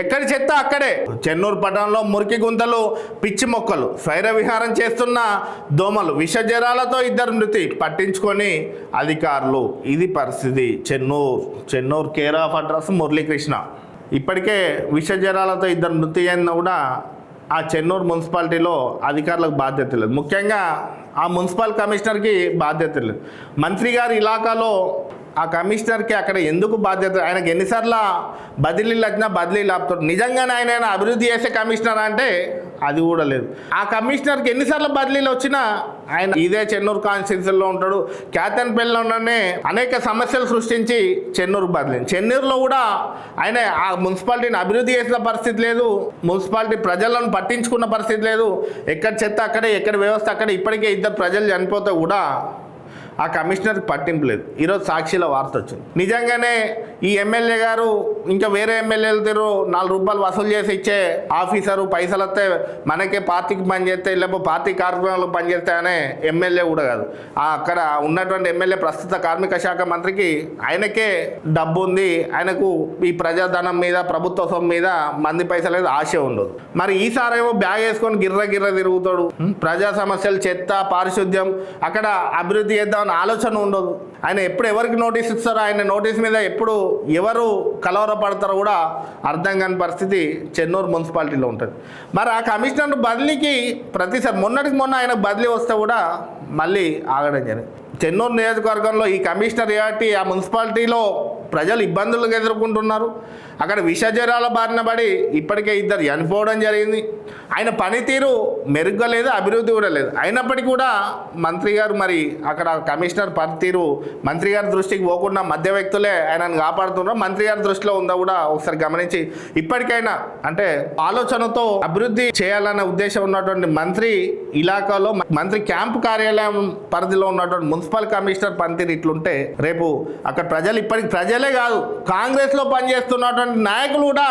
ఎక్కడి చెత్త? అక్కడే. చెన్నూరు పట్టణంలో మురికి గుంతలు పిచ్చి మొక్కలు స్వైర విహారం చేస్తున్న దోమలు విష జ్వరాలతో ఇద్దరు మృతి పట్టించుకొని అధికారులు ఇది పరిస్థితి. Chennur Chennur care of address Muralikrishna. ఇప్పటికే విష జ్వరాలతో ఇద్దరు మృతి అయిన కూడా ఆ చెన్నూరు మున్సిపాలిటీలో అధికారులకు బాధ్యత లేదు. ముఖ్యంగా ఆ మున్సిపల్ కమిషనర్కి బాధ్యత లేదు. మంత్రి గారి ఇలాకాలో ఆ కమిషనర్కి అక్కడ ఎందుకు బాధ్యత? ఆయనకు ఎన్నిసార్లు బదిలీలు వచ్చినా బదిలీలు ఆపుతాడు నిజంగానే ఆయన ఆయన అభివృద్ధి చేసే కమిషనర్ అంటే అది కూడా లేదు. ఆ కమిషనర్కి ఎన్నిసార్లు బదిలీలు వచ్చినా ఆయన ఇదే చెన్నూరు కాన్స్టిట్యూన్సీలో ఉంటాడు. క్యాతన్పల్లిలోనే అనేక సమస్యలు సృష్టించి చెన్నూరు బదిలీ. చెన్నూరులో కూడా ఆయన ఆ మున్సిపాలిటీని అభివృద్ధి చేసిన పరిస్థితి లేదు. మున్సిపాలిటీ ప్రజలను పట్టించుకున్న పరిస్థితి లేదు. ఎక్కడ చెత్త అక్కడే ఎక్కడ వ్యవస్థ అక్కడే ఇప్పటికే ఇద్దరు ప్రజలు చనిపోతే కూడా ఆ కమిషనర్కి పట్టింపు లేదు. ఈరోజు సాక్షిలో వార్త వచ్చింది. నిజంగానే ఈ ఎమ్మెల్యే గారు ఇంకా వేరే ఎమ్మెల్యేలు తీరు నాలుగు రూపాయలు వసూలు చేసి ఇచ్చే ఆఫీసరు పైసలు వస్తే మనకే పార్టీకి పనిచేస్తే లేకపోతే పార్టీ కార్యక్రమాలకు పనిచేస్తే అనే ఎమ్మెల్యే కూడా కాదు. అక్కడ ఉన్నటువంటి ఎమ్మెల్యే ప్రస్తుత కార్మిక శాఖ మంత్రికి ఆయనకే డబ్బు ఉంది. ఆయనకు ఈ ప్రజాధనం మీద ప్రభుత్వ సొమ్ము మీద మంది పైసలు అనేది ఆశ ఉండదు. మరి ఈసారి ఏమో బ్యాగ్ వేసుకొని గిర్ర గిర్ర తిరుగుతాడు. ప్రజా సమస్యలు చెత్త పారిశుద్ధ్యం అక్కడ అభివృద్ధి చేద్దాం చేద్దామని ఆలోచన ఉండదు. ఆయన ఎప్పుడు ఎవరికి నోటీస్ ఇస్తారో ఆయన నోటీస్ మీద ఎప్పుడు ఎవరు కలవరపడతారో కూడా అర్థం కాని పరిస్థితి చెన్నూరు మున్సిపాలిటీలో ఉంటుంది. మరి ఆ కమిషనర్ బదిలీకి ప్రతిసారి మొన్నటికి మొన్న ఆయన బదిలీ వస్తే కూడా మళ్ళీ ఆగడం జరిగింది. చెన్నూరు నియోజకవర్గంలో ఈ కమిషనర్ ఏటి ఆ మున్సిపాలిటీలో ప్రజలు ఇబ్బందులు ఎదుర్కొంటున్నారు. అక్కడ విషజ్వరాల బారిన పడి ఇప్పటికే ఇద్దరు చనిపోవడం జరిగింది. ఆయన పనితీరు మెరుగ్గా లేదు అభివృద్ధి కూడా లేదు. అయినప్పటికీ కూడా మంత్రి గారు మరి అక్కడ కమిషనర్ పనితీరు మంత్రి గారి దృష్టికి పోకుండా మధ్య వ్యక్తులే ఆయనను కాపాడుతున్నారు. మంత్రి గారి దృష్టిలో ఉందా కూడా ఒకసారి గమనించి ఇప్పటికైనా అంటే ఆలోచనతో అభివృద్ధి చేయాలనే ఉద్దేశం ఉన్నటువంటి మంత్రి ఇలాకాలో మంత్రి క్యాంపు కార్యాలయం పరిధిలో ఉన్నటువంటి మున్సిపల్ కమిషనర్ పనితీరు ఇట్లుంటే రేపు అక్కడ ప్రజలు ఇప్పటికి ప్రజలు కాదు కాంగ్రెస్లో పనిచేస్తున్నటువంటి నాయకులు కూడా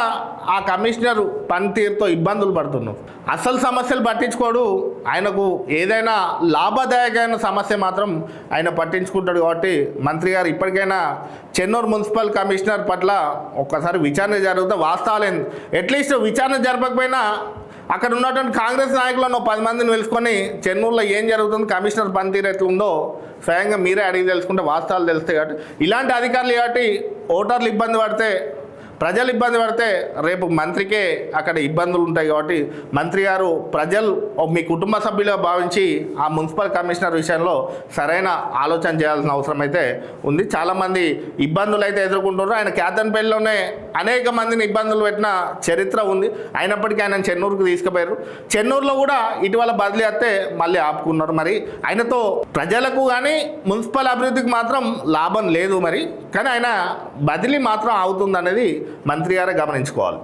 ఆ కమిషనర్ పనితీరుతో ఇబ్బందులు పడుతున్నారు. అసలు సమస్యలు పట్టించుకోడు. ఆయనకు ఏదైనా లాభదాయకమైన సమస్య మాత్రం ఆయన పట్టించుకుంటాడు కాబట్టి మంత్రి గారు ఇప్పటికైనా చెన్నూరు మున్సిపల్ కమిషనర్ పట్ల ఒక్కసారి విచారణ జరిగితే వాస్తవాలేదు అట్లీస్ట్ విచారణ జరపకపోయినా అక్కడ ఉన్నటువంటి కాంగ్రెస్ నాయకులను పది మందిని పిలుచుకొని చెన్నూరులో ఏం జరుగుతుంది కమిషనర్ పనితీరు ఎట్లుందో స్వయంగా మీరే అడిగి తెలుసుకుంటే వాస్తవాలు తెలుస్తాయి కాబట్టి ఇలాంటి అధికారులు కాబట్టి ఓటర్లు ఇబ్బంది పడితే ప్రజలు ఇబ్బంది పడితే రేపు మంత్రికే అక్కడ ఇబ్బందులు ఉంటాయి కాబట్టి మంత్రి గారు ప్రజలు మీ కుటుంబ సభ్యులుగా భావించి ఆ మున్సిపల్ కమిషనర్ విషయంలో సరైన ఆలోచన చేయాల్సిన అవసరం అయితే ఉంది. చాలామంది ఇబ్బందులు అయితే ఎదుర్కొంటున్నారు. ఆయన క్యాతన్పల్లిలోనే అనేక మందిని ఇబ్బందులు పెట్టిన చరిత్ర ఉంది. అయినప్పటికీ ఆయన చెన్నూరుకు తీసుకుపోయారు. చెన్నూరులో కూడా ఇటీవల బదిలీ వస్తే మళ్ళీ ఆపుకున్నారు మరి. ఆయనతో ప్రజలకు కానీ మున్సిపల్ అభివృద్ధికి మాత్రం లాభం లేదు మరి. కానీ ఆయన బదిలీ మాత్రం అవుతుంది అనేది మంత్రి గారే గమనించుకోవాలి.